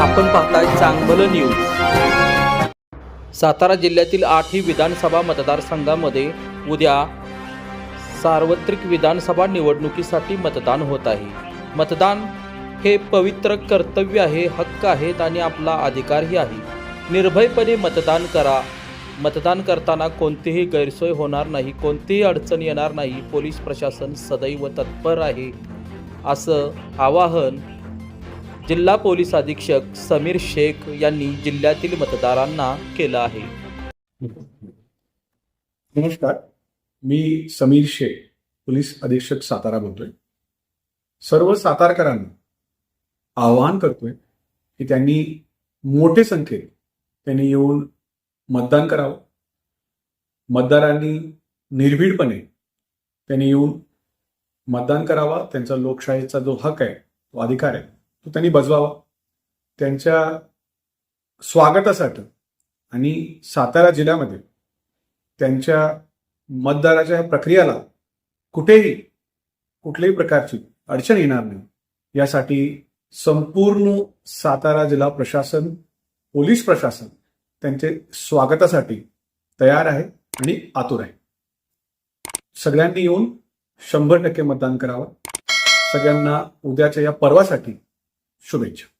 आपण पाहताय चांगलं न्यूज सातारा जिल्ह्यातील आठही विधानसभा मतदारसंघामध्ये उद्या सार्वत्रिक विधानसभा निवडणुकीसाठी मतदान होत आहे. मतदान हे पवित्र कर्तव्य आहे हक्क आहेत आणि आपला अधिकारही आहे. निर्भयपणे मतदान करा. मतदान करताना कोणतीही गैरसोय होणार नाही कोणतीही अडचण येणार नाही. पोलीस प्रशासन सदैव तत्पर आहे असं आवाहन जिल्हा पोलीस अधीक्षक समीर शेख यांनी जिल्ह्यातील मतदारांना केलं आहे. नमस्कार मी समीर शेख पोलीस अधीक्षक सातारा बोलतोय. सर्व सातारकरांना आवाहन करतोय की त्यांनी मोठे संख्येत त्यांनी येऊन मतदान करावं. मतदारांनी निर्भीडपणे त्यांनी येऊन मतदान करावा. त्यांचा लोकशाहीचा जो हक आहे तो अधिकार आहे तो त्यांनी बजवावा. त्यांच्या स्वागतासाठी आणि सातारा जिल्ह्यामध्ये त्यांच्या मतदाराच्या ह्या प्रक्रियेला कुठेही कुठल्याही प्रकारची अडचण येणार नाही. यासाठी संपूर्ण सातारा जिल्हा प्रशासन पोलीस प्रशासन त्यांचे स्वागतासाठी तयार आहे आणि आतुर आहे. सगळ्यांनी येऊन शंभर टक्के मतदान करावं. सगळ्यांना उद्याच्या या पर्वासाठी Excelente.